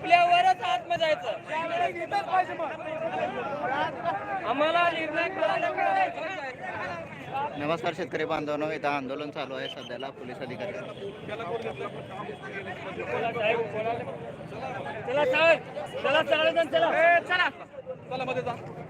संपल्यावरच आतमध्ये जायचं आम्हाला. नमस्कार शेतकरी बांधवांनो इथं आंदोलन चालू आहे सध्याला पोलीस अधिकारी चला साहेब चला सगळेजण चला चला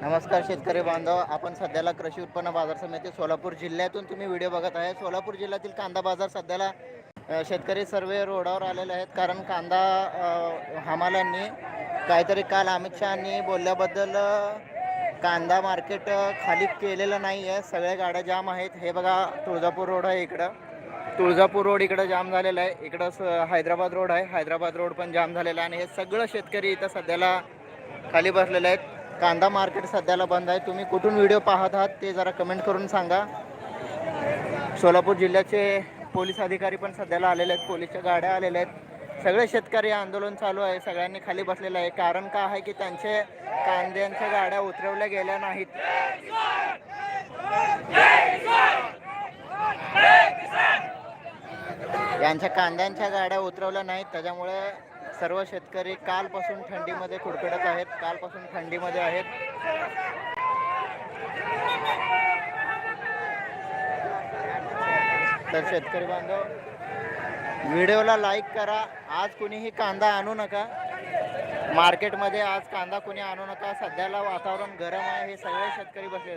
नमस्कार शेतकरी बांधव आपण सध्याला कृषी उत्पन्न बाजार समिती सोलापूर जिल्ह्यातून तुम्ही व्हिडिओ बघत आहे. सोलापूर जिल्ह्यातील कांदा बाजार सध्याला शेतकरी सर्व रोडावर आलेले आहेत. कारण कांदा हमालांनी काहीतरी काल अमित शहानी बोलल्याबद्दल कांदा मार्केट खाली केलेलं नाही आहे सगळ्या गाड्या जाम आहेत. हे बघा तुळजापूर रोड आहे इकडं. तुळजापूर रोड इकडं जाम झालेला आहे. इकडं स- हैदराबाद रोड आहे. हैदराबाद रोड पण जाम झालेला आहे. आणि हे सगळं शेतकरी इथं सध्याला खाली बसलेले आहेत. कांदा मार्केट सध्याला बंद आहे. तुम्ही कुठून व्हिडिओ पाहत आहात ते जरा कमेंट करून सांगा. सोलापूर जिल्ह्याचे पोलीस अधिकारी पण सध्याला आलेले आहेत. पोलीसच्या गाड्या आलेल्या आहेत. सगळे शेतकरी आंदोलन चालू आहे सगळ्यांनी खाली बसलेलं आहे. कारण का आहे की त्यांचे कांद्यांच्या गाड्या उतरवल्या गेल्या नाहीत. यांच्या कांद्यांच्या गाड्या उतरवल्या नाहीत. त्याच्यामुळे सर्व शेतकरी कालपासून थंडीमध्ये कुडकुडत आहेत कालपासून थंडीमध्ये आहेत. तर शेतकरी बांधव व्हिडिओला लाईक करा. आज कुणीही कांदा आणू नका. मार्केटमध्ये आज कांदा कुणी आणू नका. सध्याला वातावरण गरम आहे. हे सगळे शेतकरी बसले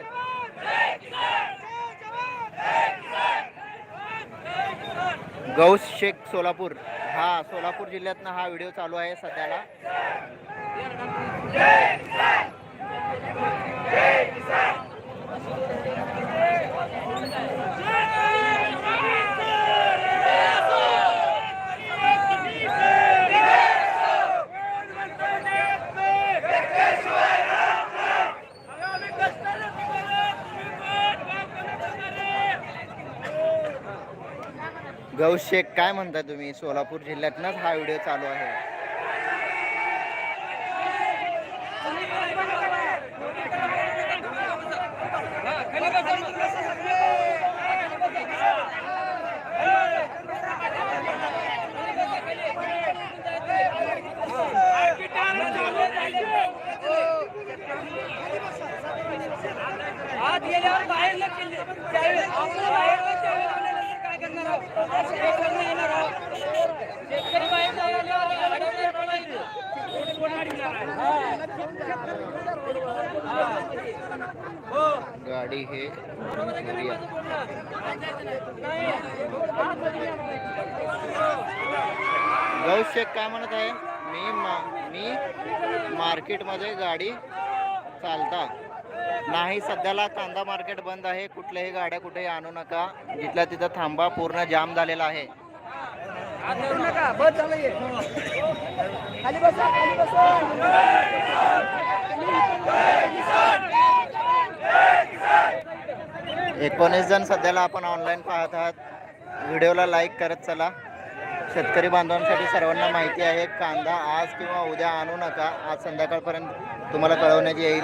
गौस शेख सोलापूर. हा सोलापूर जिल्ह्यातनं हा व्हिडिओ चालू आहे सध्याला. गौशेख काय म्हणता तुम्ही? सोलापूर जिल्ह्यातनंच हा व्हिडिओ चालू आहे. आत गेल्यावर बाहेर गाडी हे घरी शेख काय म्हणत आहे? मी मा- मी मार्केटमध्ये गाडी चालता. नाही सध्याला कांदा मार्केट बंद आहे. कुठल्याही गाड्या कुठेही आणू नका. जिथल्या तिथं थांबा पूर्ण जाम झालेला आहे. एकोणीस जण सध्याला आपण ऑनलाईन पाहत आहात. व्हिडिओला लाईक करत चला. शेतकरी बांधवांसाठी सर्वांना माहिती आहे कांदा आज किंवा उद्या आणू नका. आज संध्याकाळपर्यंत तुम्हाला कळवण्यात येईल.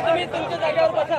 तुम्ही तुमच्या जागेवर बसा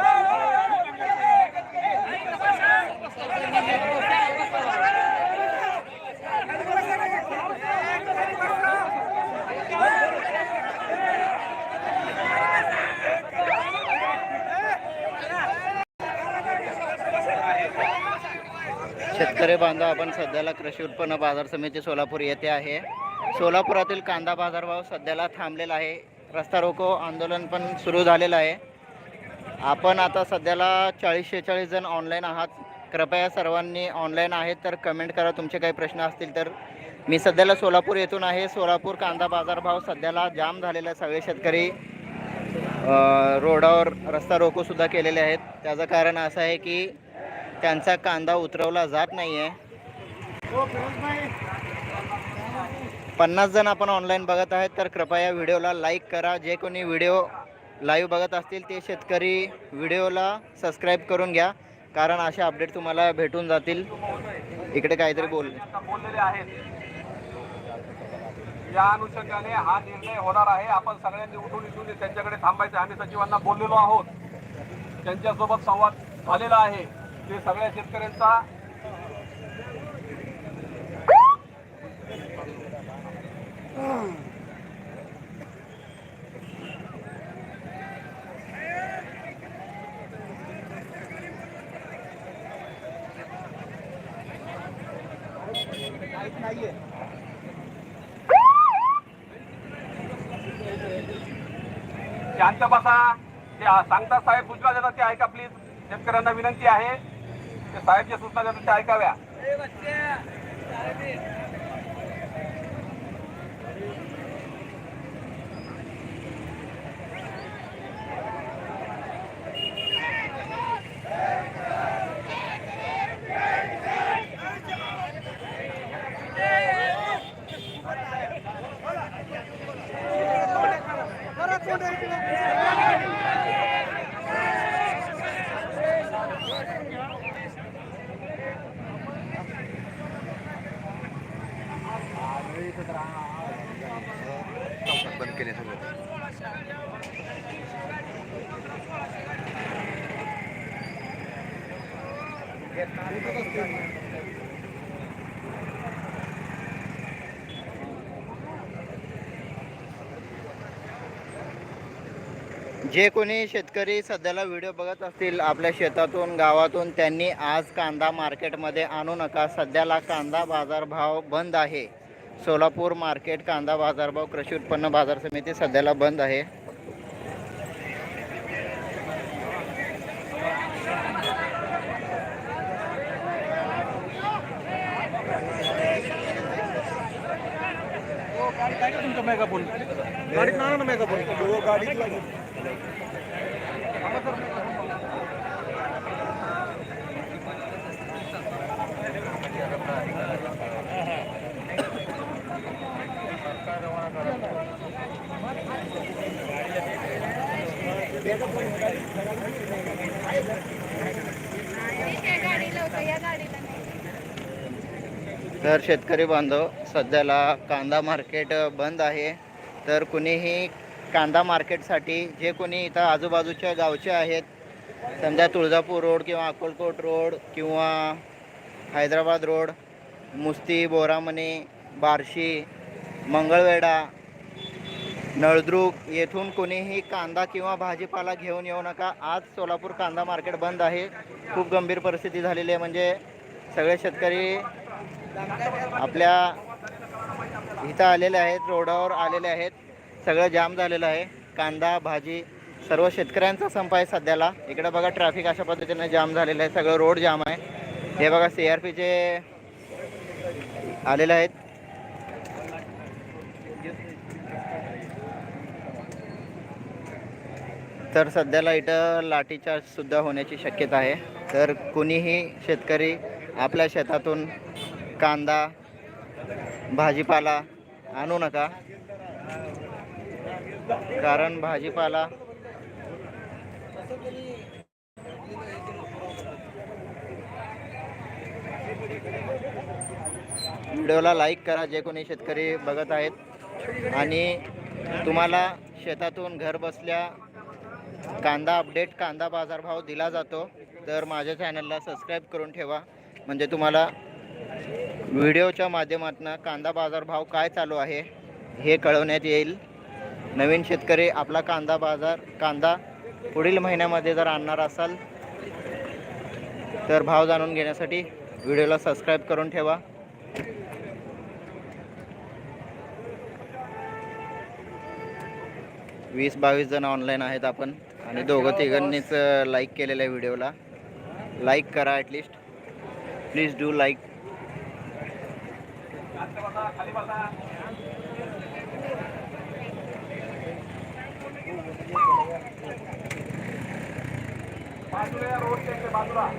शेतकरी बांधव आपण सध्याला कृषी उत्पन्न बाजार समिती सोलापूर येथे आहे. सोलापुरातील कांदा बाजारभाव सध्याला थांबलेला आहे. रस्ता रोको आंदोलन पण सुरू झालेलं आहे. आपण आता सध्याला चाळीस शेहेचाळीस जण ऑनलाईन आहात. कृपया सर्वांनी ऑनलाईन आहेत तर कमेंट करा. तुमचे काही प्रश्न असतील तर. मी सध्याला सोलापूर येथून आहे. सोलापूर कांदा बाजारभाव सध्याला जाम झालेला आहे. सगळे शेतकरी रोडावर रस्ता रोको सुद्धा केलेले आहेत. त्याचं कारण असं आहे की त्यांचा कांदा उतरवला जात नाही आहे पन्नास जण आपण ऑनलाईन बघत आहेत तर कृपया व्हिडिओला लाईक करा. जे कोणी व्हिडिओ लाईव्ह बघत असतील ते शेतकरी व्हिडिओला सबस्क्राईब करून घ्या. कारण असे अपडेट तुम्हाला भेटून जातील. इकडे काहीतरी बोल. बोललेले आहेत या अनुषंगाने हा निर्णय होणार आहे. आपण सगळ्यांनी उठून इथून त्यांच्याकडे थांबायचं. आम्ही सचिवांना बोललेलो आहोत. त्यांच्यासोबत संवाद झालेला आहे. ते सगळ्या शेतकऱ्यांचा. शांत बसा. ते सांगतात साहेब सूचना देतात ते ऐका प्लीज शेतकऱ्यांना विनंती आहे. ते साहेब जे सूचना देतात ते ऐकाव्या जे कोणी शेतकरी सध्याला व्हिडिओ बघत असतील आपल्या शेतातून गावातून त्यांनी आज कांदा मार्केटमध्ये आणू नका. सध्याला कांदा बाजारभाव बंद आहे. सोलापूर मार्केट कांदा बाजारभाव कृषी उत्पन्न बाजार समिती सध्याला बंद आहे. काय का तुमचं मेगाफोन गाडीत ना ना मेगाफोन हो, गाडीत गाडीला या गाडीला तर शेतकरी बांधव सध्याला कांदा मार्केट बंद आहे. तर कुणीही कांदा मार्केटसाठी जे कोणी इथं आजूबाजूच्या गावचे आहेत समजा तुळजापूर रोड किंवा अक्कलकोट रोड किंवा हैदराबाद रोड मुस्ती बोरामणी बार्शी मंगळवेढा नळदुर्ग येथून कोणीही कांदा किंवा भाजीपाला घेऊन येऊ नका. आज सोलापूर कांदा मार्केट बंद आहे. खूप गंभीर परिस्थिती झालेली आहे. म्हणजे सगळे शेतकरी आपल्या इथं आलेले आहेत रोडावर आलेले आहेत. सगळं जाम झालेलं आहे. कांदा भाजी सर्व शेतकऱ्यांचा संप आहे सध्याला. इकडे बघा ट्रॅफिक अशा पद्धतीने जाम झालेलं आहे. सगळं रोड जाम आहे. हे बघा सी आर पीचे आलेले आहेत. तर सध्याला इथं लाठीचार्ज सुद्धा होण्याची शक्यता आहे. तर कुणीही शेतकरी आपल्या शेतातून कांदा भाजीपाला आणू नका. कारण भाजीपाला व्हिडिओला लाईक करा जे कोणी शेतकरी बघत आहेत. आणि तुम्हाला शेतातून घर बसल्या कांदा अपडेट कांदा बाजारभाव दिला जातो. तर माझ्या चॅनलला सबस्क्राईब करून ठेवा. म्हणजे तुम्हाला व्हिडिओच्या माध्यमातून कांदा बाजारभाव काय चालू आहे हे कळवण्यात येईल. नवीन शेतकरी आपला कांदा बाजार कांदा पुढील महिन्यामध्ये जर आणणार असाल तर भाव जाणून घेण्यासाठी व्हिडिओला सबस्क्राईब करून ठेवा. वीस बावीस जण ऑनलाईन आहेत आपण आणि दोघं तिघांनीच लाईक केलेलं आहे व्हिडिओला. लाईक करा ॲटलिस्ट प्लीज डू लाईक बाजूला या रोडच्या इकडे बाजूला.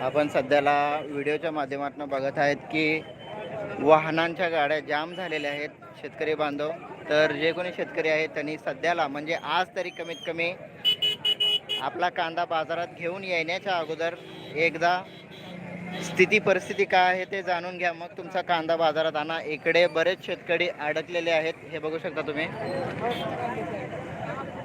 आपण सध्याला व्हिडिओच्या माध्यमातून बघत आहेत की वाहनांच्या गाड्या जाम झालेल्या आहेत शेतकरी बांधव. तर जे कोणी शेतकरी आहेत त्यांनी सध्याला म्हणजे आज तरी कमीत कमी आपला कांदा बाजारात घेऊन येण्याच्या अगोदर एकदा स्थिती परिस्थिती काय आहे ते जाणून घ्या. मग तुमचा कांदा बाजारात आणा. इकडे बरेच शेतकरी अडकलेले आहेत. हे बघू शकता तुम्ही.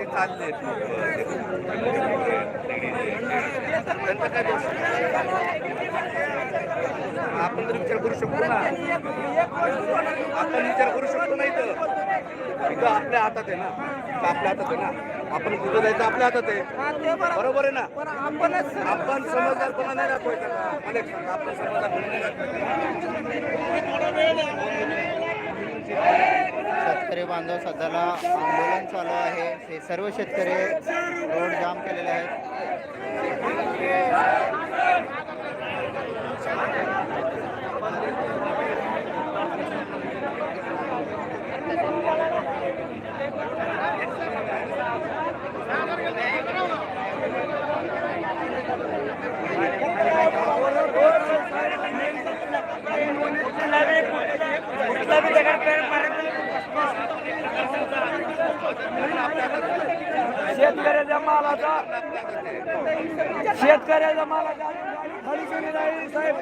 ते चालले. त्यांचा काय दोष आपण तर विचार करू शकतो ना. आपण विचार करू शकतो ना इथं. इथं आपल्या हातात आहे ना. आपल्या हातात आहे ना. आपण कुठं जायचं आपल्या हातात आहे. बरोबर. आहे ना. आपण समजदारपणा नाही दाखवायचा. का? मला एक सांगा आपण समजदारपणा नाही शेतकरी बांधव सध्याला आंदोलन चालू आहे. हे सर्व शेतकरी रोड जाम केलेले आहेत. शेतकऱ्याच्या मालाचा शेतकऱ्याच्या मालाचा साहेब